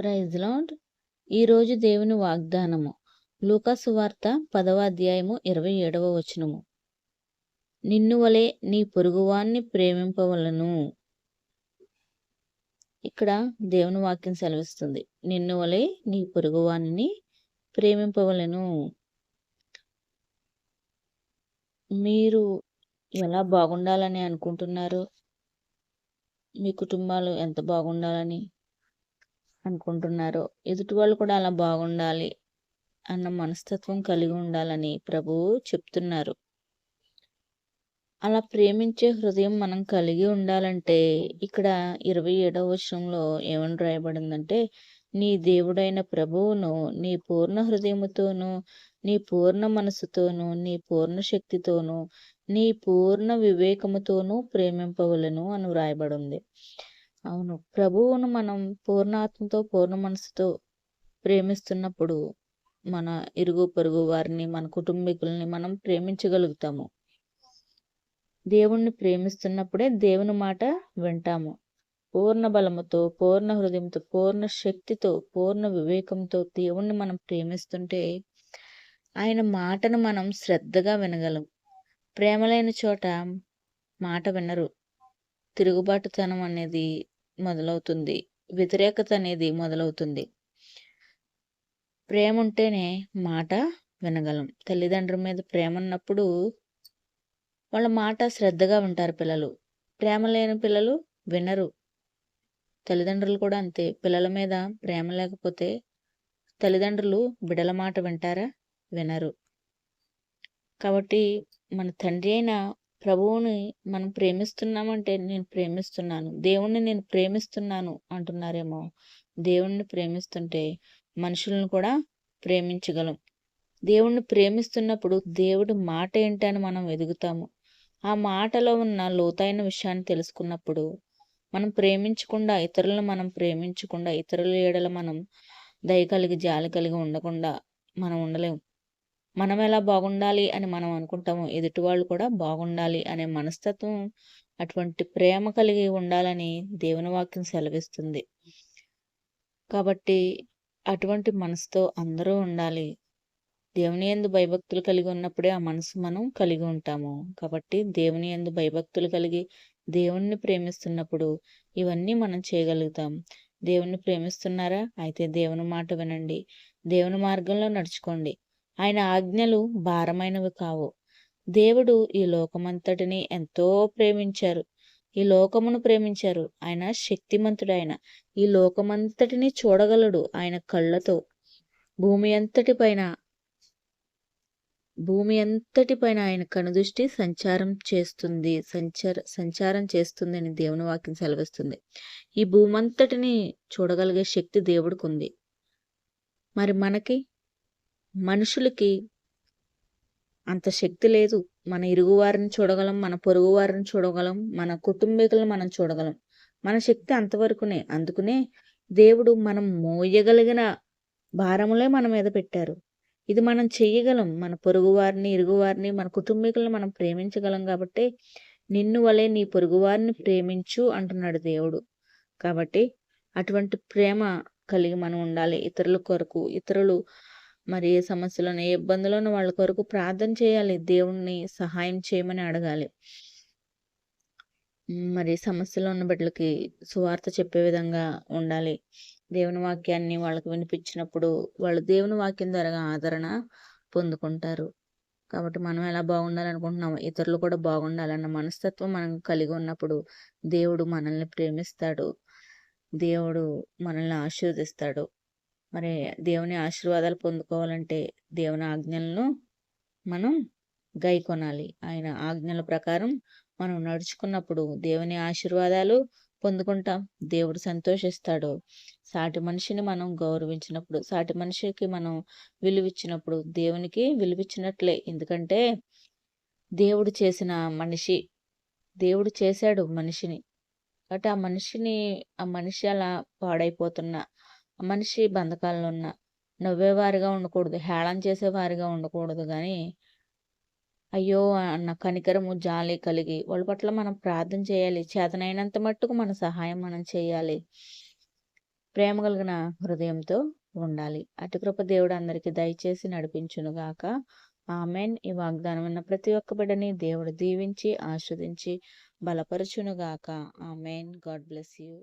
Praise lord ఈరోజు దేవుని వాగ్దానము. లూకాసు వార్త పదవ అధ్యాయము ఇరవై ఏడవ వచనము. నిన్ను వలె నీ పొరుగువాన్ని ప్రేమింపవలను. ఇక్కడ దేవుని వాక్యం సెలవిస్తుంది. నిన్ను వలె నీ పొరుగువాన్ని ప్రేమింపవలను. మీరు ఎలా బాగుండాలని అనుకుంటున్నారు? మీ కుటుంబాలు ఎంత బాగుండాలని? అనుకుంటున్నారో ఎదుటి వాళ్ళు కూడా అలా బాగుండాలి అన్న మనస్తత్వం కలిగి ఉండాలని ప్రభువు చెప్తున్నారు. అలా ప్రేమించే హృదయం మనం కలిగి ఉండాలంటే ఇక్కడ ఇరవై ఏడవ వచనంలో ఏమని రాయబడిందంటే నీ దేవుడైన ప్రభువును నీ పూర్ణ హృదయముతోనూ నీ పూర్ణ మనసుతోనూ నీ పూర్ణ శక్తితోనూ నీ పూర్ణ వివేకముతోనూ ప్రేమింపవలను అని వ్రాయబడింది అవును. ప్రభువును మనం పూర్ణాత్మతో పూర్ణ మనసుతో ప్రేమిస్తున్నప్పుడు మన ఇరుగు పొరుగు వారిని మన కుటుంబీకుల్ని మనం ప్రేమించగలుగుతాము. దేవుణ్ణి ప్రేమిస్తున్నప్పుడే దేవుని మాట వింటాము. పూర్ణ బలముతో పూర్ణ హృదయంతో పూర్ణ శక్తితో పూర్ణ వివేకంతో దేవుణ్ణి మనం ప్రేమిస్తుంటే ఆయన మాటను మనం శ్రద్ధగా వినగలం. ప్రేమ లేని చోట మాట వినరు. తిరుగుబాటుతనం అనేది మొదలవుతుంది. వ్యతిరేకత అనేది మొదలవుతుంది. ప్రేమ ఉంటేనే మాట వినగలం. తల్లిదండ్రుల మీద ప్రేమ ఉన్నప్పుడు వాళ్ళ మాట శ్రద్ధగా వింటారు పిల్లలు. ప్రేమ లేని పిల్లలు వినరు. తల్లిదండ్రులు కూడా అంతే. పిల్లల మీద ప్రేమ లేకపోతే తల్లిదండ్రులు బిడల మాట వింటారా? వినరు. కాబట్టి మన తండ్రి అయిన ప్రభువుని మనం ప్రేమిస్తున్నామంటే నేను ప్రేమిస్తున్నాను. దేవుణ్ణి నేను ప్రేమిస్తున్నాను అంటున్నారేమో. దేవుణ్ణి ప్రేమిస్తుంటే మనుషులను కూడా ప్రేమించగలం. దేవుణ్ణి ప్రేమిస్తున్నప్పుడు దేవుడి మాట ఏంటని మనం ఎదుగుతాము. ఆ మాటలో ఉన్న లోతైన విషయాన్ని తెలుసుకున్నప్పుడు మనం ప్రేమించకుండా ఇతరులను మనం ప్రేమించకుండా ఇతరుల ఏడల మనం దయ కలిగి జాలి కలిగి ఉండకుండా మనం ఉండలేము మనం ఎలా బాగుండాలి అని మనం అనుకుంటాము ఎదుటి వాళ్ళు కూడా బాగుండాలి అనే మనస్తత్వం అటువంటి ప్రేమ కలిగి ఉండాలని దేవుని వాక్యం సెలవిస్తుంది. కాబట్టి అటువంటి మనసుతో అందరూ ఉండాలి. దేవుని ఎందు భయభక్తులు కలిగి ఉన్నప్పుడే ఆ మనసు మనం కలిగి ఉంటాము. కాబట్టి దేవుని ఎందు భయభక్తులు కలిగి దేవుణ్ణి ప్రేమిస్తున్నప్పుడు ఇవన్నీ మనం చేయగలుగుతాం. దేవుణ్ణి ప్రేమిస్తున్నారా? అయితే దేవుని మాట వినండి. దేవుని మార్గంలో నడుచుకోండి. ఆయన ఆజ్ఞలు భారమైనవి కావు. దేవుడు ఈ లోకమంతటిని ఎంతో ప్రేమించారు. ఈ లోకమును ప్రేమించారు. ఆయన శక్తిమంతుడు ఆయన ఈ లోకమంతటిని చూడగలడు ఆయన కళ్ళతో. భూమి అంతటి పైన భూమి అంతటి పైన ఆయన కనుదృష్టి సంచారం చేస్తుంది. సంచార సంచారం చేస్తుంది అని దేవుని వాక్యం సెలవిస్తుంది. ఈ భూమంతటిని చూడగలిగే శక్తి దేవుడికి ఉంది మరి మనకి మనుషులకి అంత శక్తి లేదు. మన ఇరుగువారిని చూడగలం మన పొరుగువారిని చూడగలం మన కుటుంబీకులను మనం చూడగలం. మన శక్తి అంతవరకునే. అందుకునే దేవుడు మనం మోయగలిగిన భారములే మన మీద పెట్టారు. ఇది మనం చెయ్యగలం. మన పొరుగువారిని ఇరుగువారిని మన కుటుంబీకులను మనం ప్రేమించగలం కాబట్టి నిన్ను వలె నీ పొరుగువారిని ప్రేమించు అంటున్నాడు దేవుడు. కాబట్టి అటువంటి ప్రేమ కలిగి మనం ఉండాలి. ఇతరుల కొరకు ఇతరులు మరి ఏ సమస్యలను ఏ ఇబ్బందులను వాళ్ళ కొరకు ప్రార్థన చేయాలి. దేవుణ్ణి సహాయం చేయమని అడగాలి. మరి సమస్యలో ఉన్న బిడ్డలకి సువార్త చెప్పే విధంగా ఉండాలి. దేవుని వాక్యాన్ని వాళ్ళకి వినిపించినప్పుడు వాళ్ళు దేవుని వాక్యం ద్వారా ఆదరణ పొందుకుంటారు. కాబట్టి మనం ఎలా బాగుండాలనుకుంటున్నాము ఇతరులు కూడా బాగుండాలన్న మనస్తత్వం మనం కలిగి ఉన్నప్పుడు దేవుడు మనల్ని ప్రేమిస్తాడు. దేవుడు మనల్ని ఆశీర్వదిస్తాడు. మరి దేవుని ఆశీర్వాదాలు పొందుకోవాలంటే దేవుని ఆజ్ఞలను మనం గై కొనాలి ఆయన ఆజ్ఞల ప్రకారం మనం నడుచుకున్నప్పుడు దేవుని ఆశీర్వాదాలు పొందుకుంటాం. దేవుడు సంతోషిస్తాడు. సాటి మనిషిని మనం గౌరవించినప్పుడు సాటి మనిషికి మనం విలువిచ్చినప్పుడు దేవునికి విలువిచ్చినట్లే. ఎందుకంటే దేవుడు చేసిన మనిషి దేవుడు చేశాడు మనిషిని. కాబట్టి ఆ మనిషిని ఆ మనిషి అలా పాడైపోతున్న మనిషి బంధకాల్లో ఉన్న నవ్వేవారిగా ఉండకూడదు హేళన చేసేవారిగా ఉండకూడదు కానీ అయ్యో అన్న కనికరము జాలి కలిగి వాళ్ళ పట్ల మనం ప్రార్థన చేయాలి. చేతనైనంత మట్టుకు మన సహాయం మనం చేయాలి. ప్రేమ కలిగిన హృదయంతో ఉండాలి. అటు కృప దేవుడు అందరికీ దయచేసి నడిపించునుగాక ఆమెన్. ఈ వాగ్దానం ఉన్న ప్రతి ఒక్క బిడ్డని దేవుడు దీవించి ఆస్వాదించి బలపరచునుగాక ఆమెన్. God bless you.